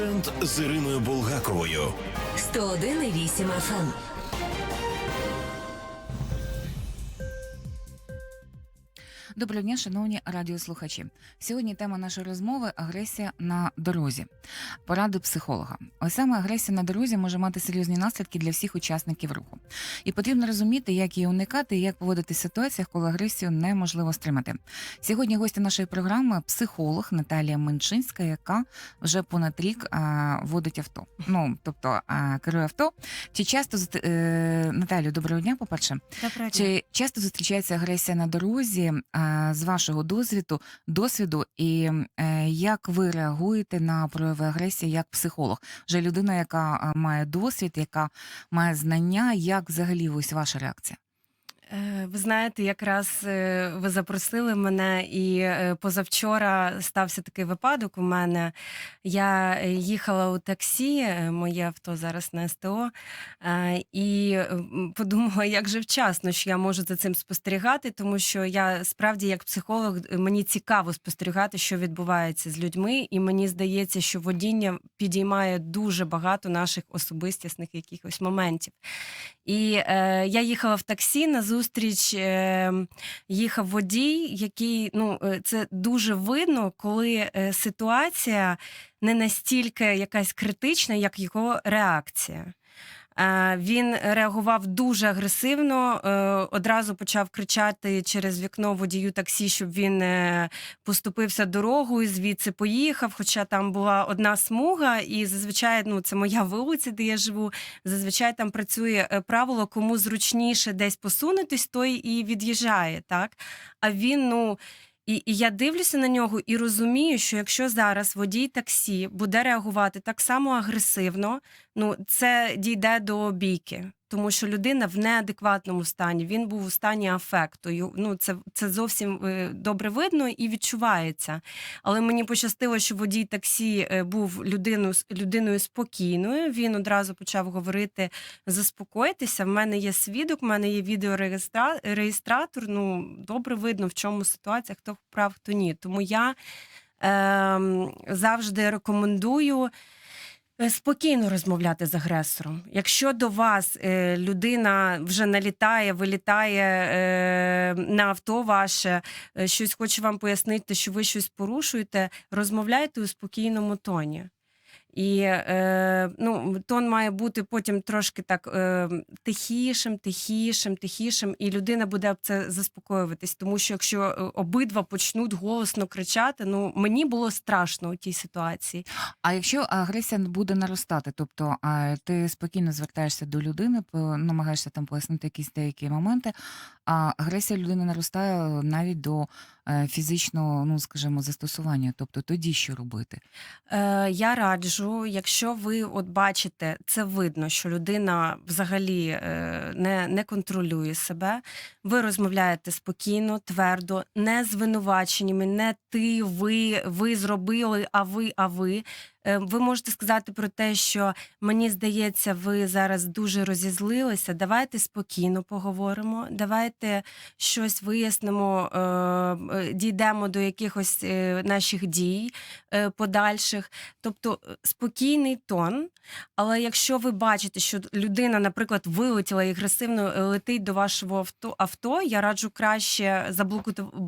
Акцент з Іриною Булгаковою. 101,8 FM. Доброго дня, шановні радіослухачі. Сьогодні тема нашої розмови агресія на дорозі. Поради психолога. Ось саме агресія на дорозі може мати серйозні наслідки для всіх учасників руху. І потрібно розуміти, як її уникати і як поводити в ситуаціях, коли агресію неможливо стримати. Сьогодні гостя нашої програми психолог Наталія Менчинська, яка вже понад рік а, водить авто. Ну тобто а, керує авто. Чи часто е, Наталію, доброго дня, по-перше. Доброго дня. Чи часто зустрічається агресія на дорозі а, з вашого досвіду, досвіду, і е, як ви реагуєте на прояви агресії як психолог? Вже людина, яка має досвід, яка має знання, як взагалі ось ваша реакція? Е, Ви знаєте, якраз е, ви запросили мене, і е, позавчора стався такий випадок у мене. Я їхала у таксі, моє авто зараз на СТО, і подумала, як же вчасно, що я можу за цим спостерігати, тому що я справді, як психолог, мені цікаво спостерігати, що відбувається з людьми, і мені здається, що водіння підіймає дуже багато наших особистісних якихось моментів. І е, я їхала в таксі на зустріч. Е, їхав водій, який ну е, це дуже видно, коли е, ситуація не настільки якась критична, як його реакція. Е, Він реагував дуже агресивно, е, одразу почав кричати через вікно водію таксі, щоб він е, поступився дорогою, звідси поїхав. Хоча там була одна смуга, і зазвичай ну це моя вулиця, де я живу. Зазвичай там працює правило, кому зручніше десь посунутись, той і від'їжджає. Так а він ну. І, і я дивлюся на нього і розумію, що якщо зараз водій таксі буде реагувати так само агресивно, ну це дійде до бійки. Тому що людина в неадекватному стані, він був у стані афекту. Ну, це, це зовсім е, добре видно і відчувається. Але мені пощастило, що водій таксі е, був людиною, людиною спокійною. Він одразу почав говорити заспокойтеся. В мене є свідок, в мене є відеореєстратор. Ну, добре видно, в чому ситуація, хто прав, хто ні. Тому я ем, завжди рекомендую. Е, Спокійно розмовляти з агресором. Якщо до вас е, людина вже налітає, вилітає е, на авто ваше, е, щось хоче вам пояснити, що ви щось порушуєте, розмовляйте у спокійному тоні. І е, ну, тон має бути потім трошки так е, тихішим, тихішим, тихішим, і людина буде це заспокоюватись. Тому що якщо е, обидва почнуть голосно кричати, ну мені було страшно у тій ситуації. А якщо агресія буде наростати, тобто ти спокійно звертаєшся до людини, намагаєшся там пояснити якісь деякі моменти, а агресія людини наростає навіть до е, фізичного, ну скажімо, застосування. Тобто тоді що робити? Е, я раджу, якщо ви от бачите, це видно, що людина взагалі е, не, не контролює себе. Ви розмовляєте спокійно, твердо, не звинуваченнями, не ти, ви, ви зробили, а ви, а ви. Е, Ви можете сказати про те, що мені здається, ви зараз дуже розізлилися. Давайте спокійно поговоримо, давайте щось вияснимо, е, е, дійдемо до якихось наших дій подальших. Тобто спокійний тон. Але якщо ви бачите, що людина, наприклад, вилетіла і агресивно летить до вашого авто, я раджу краще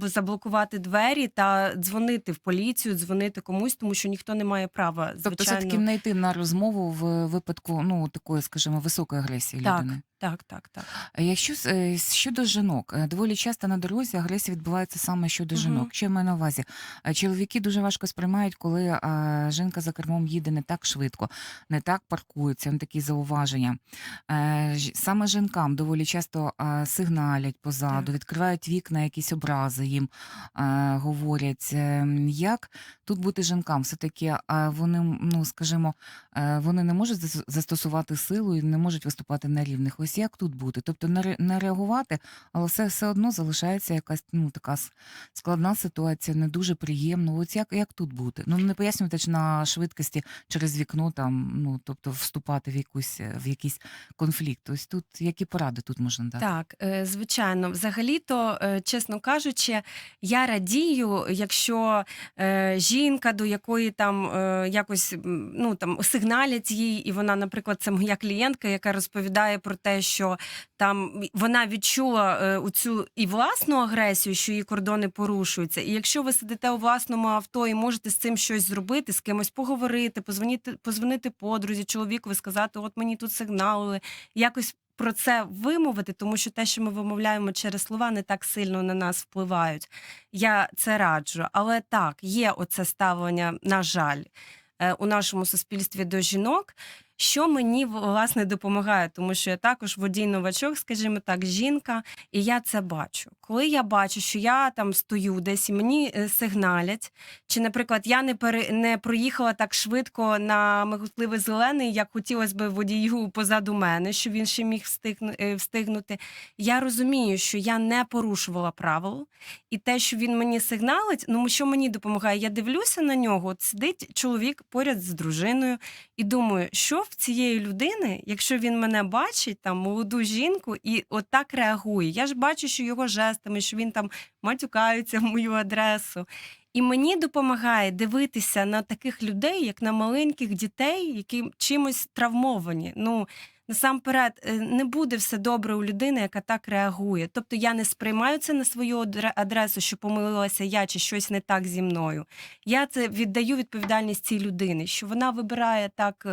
заблокувати двері та дзвонити в поліцію, дзвонити комусь, тому що ніхто не має права. Тобто, Звичайно, все-таки не йти на розмову в випадку ну такої, скажімо, високої агресії Так. людини. Так, так, так. Якщо е, щодо жінок, е, доволі часто на дорозі агресія відбувається саме щодо Мгм. жінок. Що я маю на увазі? Е, Чоловіки дуже важко сприймають, коли а, жінка за кермом їде не так швидко, не так паркується, ну, такі зауваження. Е, ж- Саме жінкам доволі часто сигналять позаду, Так. відкривають вікна, якісь образи їм говорять. Е, Як тут бути жінкам? Все-таки а, вони, ну скажімо, е, вони не можуть зас- застосувати силу і не можуть виступати на рівних. Ось Ось як тут бути? Тобто не, ре- реагувати, але все, все одно залишається якась ну, така складна ситуація, не дуже приємно. Ось як, як тут бути? Ну не пояснювати ж на швидкості через вікно, там, ну тобто вступати в якусь в якийсь конфлікт. Ось тут які поради тут можна дати? Так, е, звичайно, взагалі-то, е, чесно кажучи, я радію, якщо е, жінка, до якої там якось ну там сигналять їй, і вона, наприклад, це моя клієнтка, яка розповідає про те, що там вона відчула е, оцю і власну агресію, що її кордони порушуються. І якщо ви сидите у власному авто і можете з цим щось зробити, з кимось поговорити, позвонити, позвонити подрузі, чоловікові, сказати, от мені тут сигналили, якось про це вимовити, тому що те, що ми вимовляємо через слова, не так сильно на нас впливають. Я це раджу. Але так, є оце ставлення, на жаль, е, у нашому суспільстві до жінок. Що мені власне допомагає, тому що я також водій новачок, скажімо так, жінка, і я це бачу. Коли я бачу, що я там стою десь і мені е, сигналять, чи, наприклад, я не пере не проїхала так швидко на миготливий зелений, як хотілося б водію позаду мене, щоб він ще міг е, встигнути. Я розумію, що я не порушувала правил, і те, що він мені сигналить, ну що мені допомагає, я дивлюся на нього. От сидить чоловік поряд з дружиною, і думаю, що в цієї людини, якщо він мене бачить, там молоду жінку, і отак реагує. Я ж бачу, що його жестами, що він там матюкається в мою адресу. І мені допомагає дивитися на таких людей, як на маленьких дітей, які чимось травмовані. Ну насамперед, е, не буде все добре у людини, яка так реагує. Тобто я не сприймаю це на свою адресу, що помилилася я чи щось не так зі мною. Я це віддаю відповідальність цій людині, що вона вибирає так.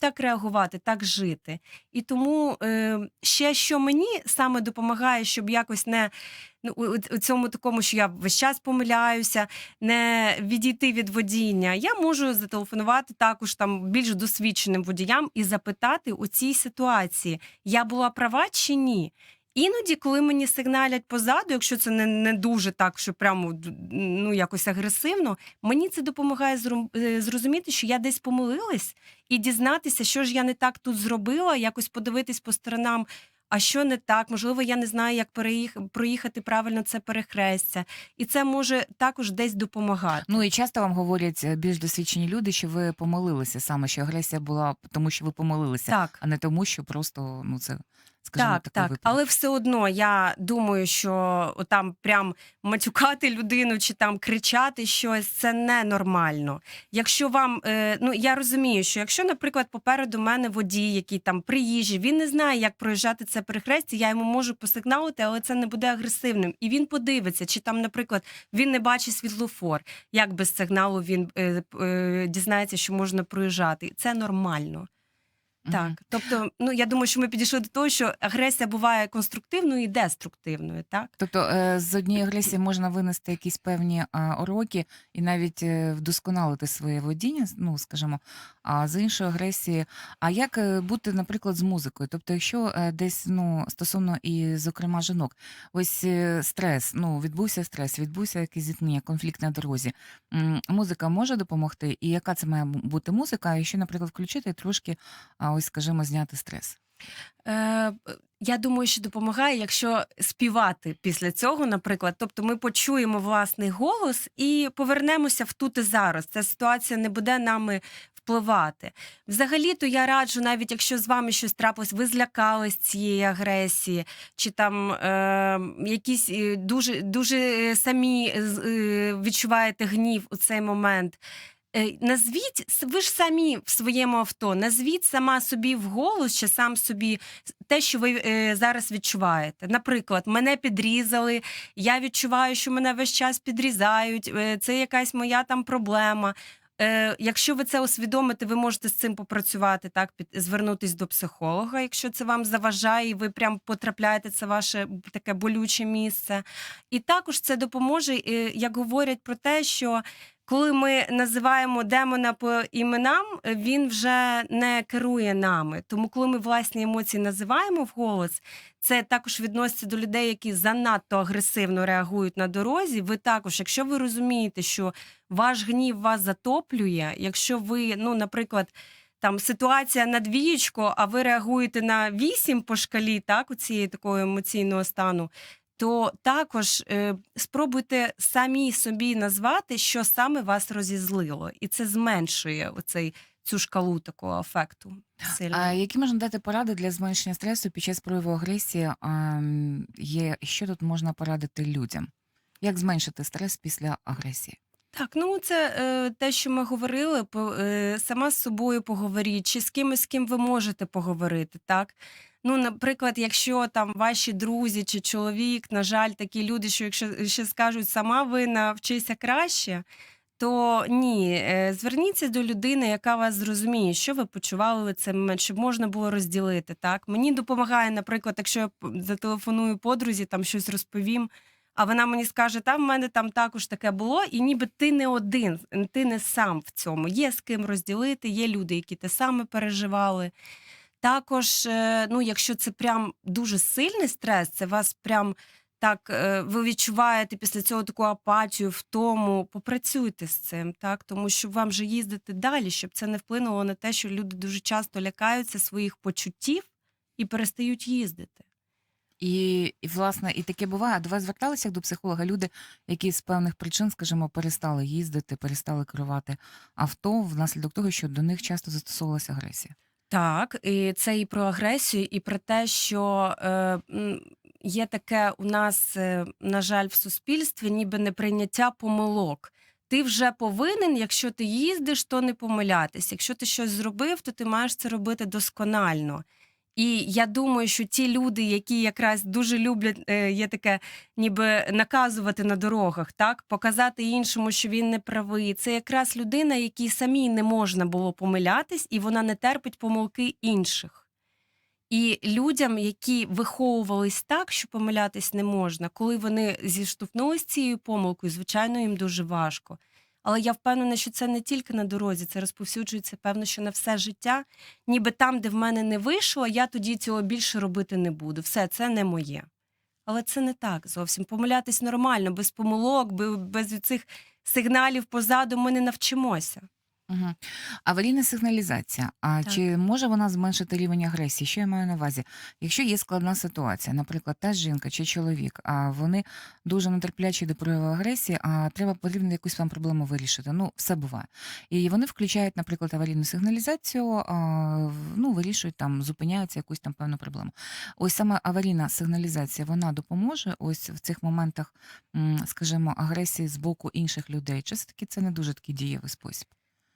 Так реагувати, так жити. І тому е, ще що мені саме допомагає, щоб якось не ну, у цьому такому, що я весь час помиляюся, не відійти від водіння. Я можу зателефонувати також там більш досвідченим водіям і запитати у цій ситуації, я була права чи ні. Іноді, коли мені сигналять позаду, якщо це не, не дуже так, що прямо ну якось агресивно, мені це допомагає е, зрозуміти, що я десь помилилась, і дізнатися, що ж я не так тут зробила, якось подивитись по сторонам. А що не так? Можливо, я не знаю, як переїх... проїхати правильно це перехрестя, і це може також десь допомагати. Ну і часто вам говорять е, більш досвідчені люди, що ви помилилися саме, що агресія була тому, що ви помилилися, Так. а не тому, що просто ну це скажімо Так, так, випадок. але все одно я думаю, що там прям матюкати людину чи там кричати щось це ненормально. Якщо вам, е, ну я розумію, що якщо, наприклад, попереду мене водій, який там приїжджий, він не знає, як проїжджати це перехрестя, я йому можу посигналити, але це не буде агресивним. І він подивиться, чи там, наприклад, він не бачить світлофор, як без сигналу він е, е, дізнається, що можна проїжджати. Це нормально. Так, тобто, ну я думаю, що ми підійшли до того, що агресія буває конструктивною і деструктивною, так? Тобто е, з однієї агресії можна винести якісь певні уроки і навіть е, вдосконалити своє водіння, ну скажімо, а з іншої агресії. А як е, бути, наприклад, з музикою? Тобто, якщо е, десь ну стосовно і зокрема жінок, ось е, стрес, ну відбувся стрес, відбувся якесь зіткнення, конфлікт на дорозі. Музика може допомогти, і яка це має бути музика? Що, наприклад, включити трошки, ось скажімо, зняти стрес? Е, я думаю, що допомагає, якщо співати після цього, наприклад. Тобто ми почуємо власний голос і повернемося в тут і зараз. Ця ситуація не буде нами впливати. Взагалі-то я раджу, навіть якщо з вами щось трапилось, ви злякались цієї агресії, чи там е, якісь е, дуже, дуже самі е, відчуваєте гнів у цей момент. Е, Назвіть, ви ж самі в своєму авто, назвіть сама собі вголос чи сам собі те, що ви е, зараз відчуваєте. Наприклад, мене підрізали, я відчуваю, що мене весь час підрізають, е, це якась моя там проблема. Е, якщо ви це усвідомите, ви можете з цим попрацювати, так, під, звернутись до психолога, якщо це вам заважає, і ви прям потрапляєте, це ваше таке болюче місце. І також це допоможе, е, як говорять про те, що коли ми називаємо демона по іменам, він вже не керує нами. Тому, коли ми власні емоції називаємо вголос, це також відноситься до людей, які занадто агресивно реагують на дорозі. Ви також, якщо ви розумієте, що ваш гнів вас затоплює, якщо ви, ну, наприклад, там ситуація на двієчку, а ви реагуєте на вісім по шкалі, так, у цієї такого емоційного стану. То також е, спробуйте самі собі назвати, що саме вас розізлило, і це зменшує оцей цю шкалу такого ефекту. А які можна дати поради для зменшення стресу під час прояву агресії? А, м, є що тут можна порадити людям? Як зменшити стрес після агресії? Так, ну це е, те, що ми говорили, по, е, сама з собою поговоріть, чи з кимось, з ким ви можете поговорити, так? Ну, наприклад, якщо там ваші друзі чи чоловік, на жаль, такі люди, що якщо ще скажуть сама вина, вчися краще, то ні, е, зверніться до людини, яка вас зрозуміє, що ви почували цей момент, щоб можна було розділити. Так мені допомагає, наприклад, якщо я зателефоную подрузі, там щось розповім. А вона мені скаже, там в мене там також таке було, і ніби ти не один, ти не сам в цьому. Є з ким розділити, є люди, які те саме переживали. Також, е, ну, якщо це прям дуже сильний стрес, це вас прям так, е, ви відчуваєте після цього таку апатію, втому, попрацюйте з цим, так, тому що вам же їздити далі, щоб це не вплинуло на те, що люди дуже часто лякаються своїх почуттів і перестають їздити. І, і власне, і таке буває. До вас зверталися до психолога люди, які з певних причин, скажімо, перестали їздити, перестали керувати авто внаслідок того, що до них часто застосовувалася агресія. Так, і це і про агресію, і про те, що е, є таке у нас, е, на жаль, в суспільстві, ніби неприйняття помилок. Ти вже повинен, якщо ти їздиш, то не помилятись. Якщо ти щось зробив, то ти маєш це робити досконально. І я думаю, що ті люди, які якраз дуже люблять, е, є таке, ніби наказувати на дорогах, так показати іншому, що він не правий. Це якраз людина, якій самій не можна було помилятись, і вона не терпить помилки інших. І людям, які виховувались так, що помилятись не можна, коли вони зіштовхнулися з цією помилкою, звичайно, їм дуже важко. Але я впевнена, що це не тільки на дорозі, це розповсюджується, певно, що на все життя. Ніби там, де в мене не вийшло, я тоді цього більше робити не буду. Все, це не моє. Але це не так зовсім. Помилятись нормально, без помилок, бе- без цих сигналів позаду ми не навчимося. Угу. Аварійна сигналізація. А Так. чи може вона зменшити рівень агресії? Що я маю на увазі? Якщо є складна ситуація, наприклад, та жінка чи чоловік, а вони дуже нетерплячі до прояву агресії, а треба потрібно якусь там проблему вирішити. Ну, все буває. І вони включають, наприклад, аварійну сигналізацію, а, в- ну, вирішують там, зупиняються якусь там певну проблему. Ось саме аварійна сигналізація вона допоможе ось в цих моментах, м, скажімо, агресії з боку інших людей. Чи все таки це не дуже такий дієвий спосіб?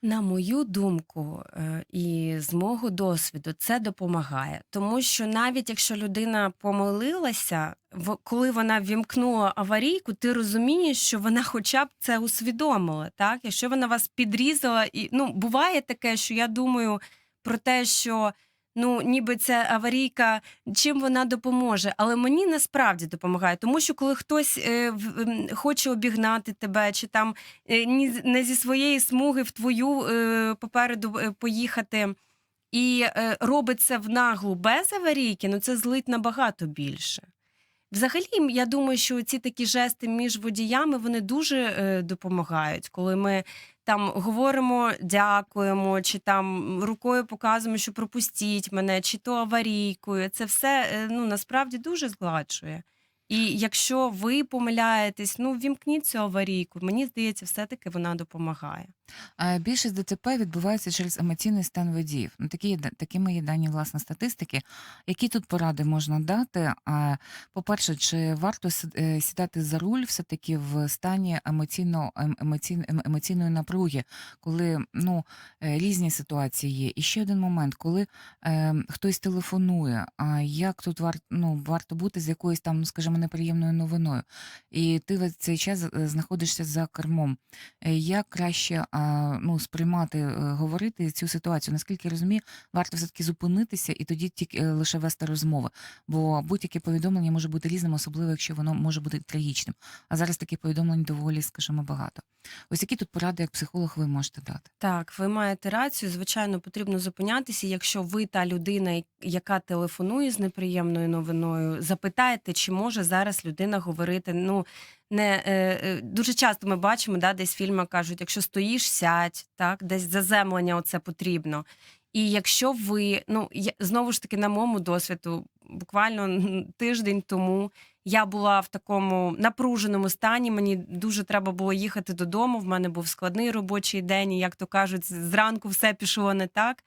На мою думку е, і з мого досвіду, це допомагає, тому що навіть якщо людина помилилася, в- коли вона вімкнула аварійку, ти розумієш, що вона хоча б це усвідомила. Так, якщо вона вас підрізала, і ну буває таке, що я думаю про те, що. Ну, ніби ця аварійка, чим вона допоможе, але мені насправді допомагає, тому що коли хтось е, хоче обігнати тебе, чи там е, не зі своєї смуги в твою е, попереду е, поїхати, і е, робить це в наглу без аварійки, ну це злить набагато більше. Взагалі, я думаю, що ці такі жести між водіями вони дуже е, допомагають, коли ми там говоримо дякуємо, чи там рукою показуємо, що пропустіть мене, чи то аварійкою. Це все е, ну насправді дуже згладшує. І якщо ви помиляєтесь, ну вімкніть цю аварійку. Мені здається, все-таки вона допомагає. Більшість ДТП відбувається через емоційний стан водіїв. Ну, такі, такими є дані власне статистики. Які тут поради можна дати? А, По-перше, чи варто е, сідати за руль все-таки в стані емоційно, ем- емоційно, ем- емоційної напруги, коли ну, е, різні ситуації є? І ще один момент, коли е, хтось телефонує, а як тут вар, ну, варто бути з якоюсь там, ну, скажімо, неприємною новиною, і ти в цей час е, знаходишся за кермом. Як краще ну, сприймати, е, говорити цю ситуацію? Наскільки я розумію, варто все-таки зупинитися і тоді тільки е, лише вести розмови. Бо будь-яке повідомлення може бути різним, особливо якщо воно може бути трагічним. А зараз таких повідомлень доволі, скажімо, багато. Ось які тут поради, як психолог, ви можете дати? Так, ви маєте рацію. Звичайно, потрібно зупинятися. Якщо ви та людина, яка телефонує з неприємною новиною, запитаєте, чи може зараз людина говорити. Ну не е, е, дуже часто ми бачимо, да, десь в фільмах кажуть, якщо стоїш, сядь, так, десь заземлення оце потрібно. І якщо ви, ну я знову ж таки, на моєму досвіду, буквально тиждень тому я була в такому напруженому стані. Мені дуже треба було їхати додому. В мене був складний робочий день, і як то кажуть, зранку все пішло не так.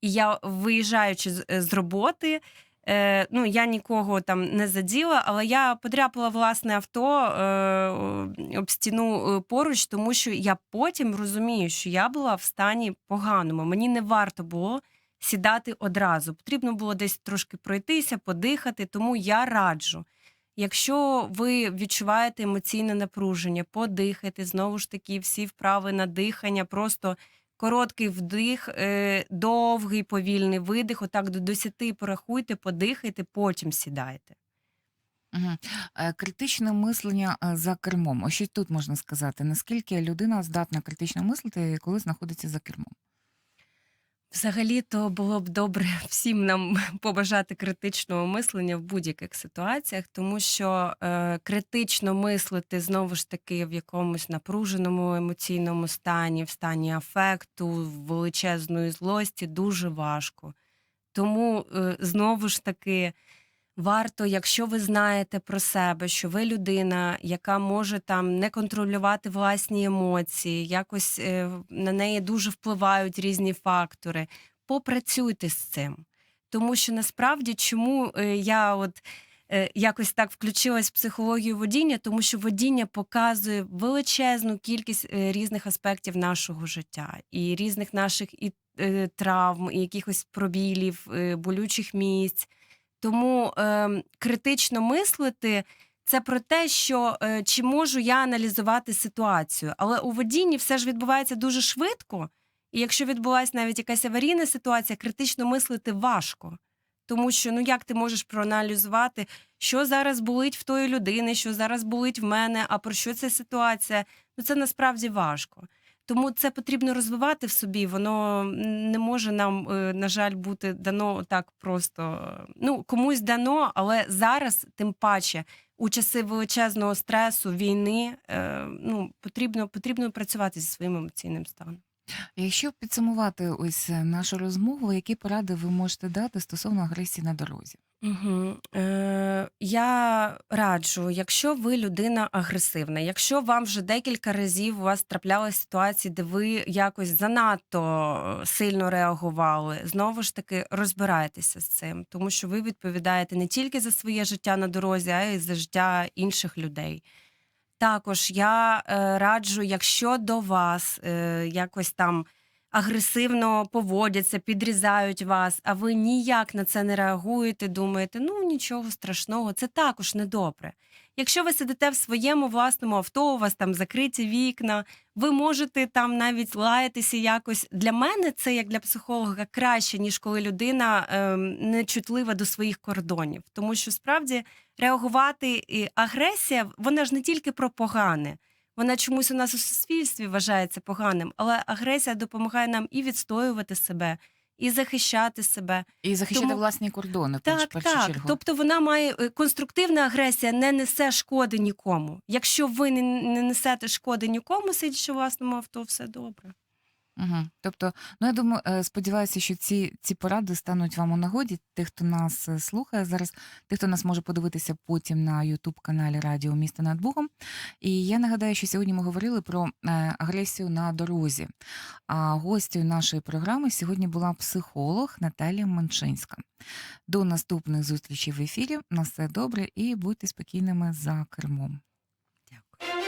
І я, виїжджаючи з, з роботи, е, ну я нікого там не заділа, але я подряпала власне авто е, об стіну е, поруч, тому що я потім розумію, що я була в стані поганому. Мені не варто було сідати одразу. Потрібно було десь трошки пройтися, подихати. Тому я раджу. Якщо ви відчуваєте емоційне напруження, подихайте знову ж таки всі вправи на дихання, просто короткий вдих, е, довгий повільний видих. Отак до 10 порахуйте, подихайте, потім сідайте. Угу. Критичне мислення е, за кермом. Ось що тут можна сказати? Наскільки людина здатна критично мислити, коли знаходиться за кермом? Взагалі-то було б добре всім нам побажати критичного мислення в будь-яких ситуаціях, тому що е, критично мислити знову ж таки в якомусь напруженому емоційному стані, в стані афекту, величезної злості дуже важко. Тому е, знову ж таки варто, якщо ви знаєте про себе, що ви людина, яка може там не контролювати власні емоції, якось е, на неї дуже впливають різні фактори. Попрацюйте з цим. Тому що насправді чому е, я от е, якось так включилась в психологію водіння, тому що водіння показує величезну кількість різних аспектів нашого життя і різних наших і травм, і якихось пробілів, болючих місць. Тому е, критично мислити це про те, що е, чи можу я аналізувати ситуацію. Але у водінні все ж відбувається дуже швидко. І якщо відбулася навіть якась аварійна ситуація, критично мислити важко. Тому що ну як ти можеш проаналізувати, що зараз болить в тої людини, що зараз болить в мене, а про що ця ситуація? Ну це насправді важко. Тому це потрібно розвивати в собі. Воно не може нам, е, на жаль, бути дано так просто. Ну, комусь дано, але зараз, тим паче, у часи величезного стресу, війни, е, ну, потрібно, потрібно працювати зі своїм емоційним станом. Якщо підсумувати ось е, нашу розмову, які поради ви можете дати стосовно агресії на дорозі? Угу. Е, я раджу, якщо ви людина агресивна, якщо вам вже декілька разів у вас траплялися ситуації, де ви якось занадто сильно реагували, знову ж таки розбирайтеся з цим, тому що ви відповідаєте не тільки за своє життя на дорозі, а й за життя інших людей. Також я е, раджу, якщо до вас е, якось там агресивно поводяться, підрізають вас, а ви ніяк на це не реагуєте, думаєте, ну нічого страшного, це також недобре. Якщо ви сидите в своєму власному авто, у вас там закриті вікна, ви можете там навіть лаятися якось. Для мене це як для психолога краще, ніж коли людина ем, нечутлива до своїх кордонів. Тому що справді реагувати і агресія, вона ж не тільки про погане. Вона чомусь у нас у суспільстві вважається поганим, але агресія допомагає нам і відстоювати себе, і захищати себе. І захищати Тому- власні кордони, в Так, першу так. чергу. Тобто вона має е, конструктивна агресія не несе шкоди нікому. Якщо ви не, не несете шкоди нікому, сидячи у власному авто, все добре. Угу. Тобто, ну я думаю, е, сподіваюся, що ці, ці поради стануть вам у нагоді. Тих, хто нас е, слухає зараз, тих, хто нас може подивитися потім на Ютуб каналі Радіо Місто над Богом. І я нагадаю, що сьогодні ми говорили про е, агресію на дорозі. А гостю нашої програми сьогодні була психолог Наталія Меншинська. До наступних зустрічей в ефірі. На все добре і будьте спокійними за кермом. Дякую.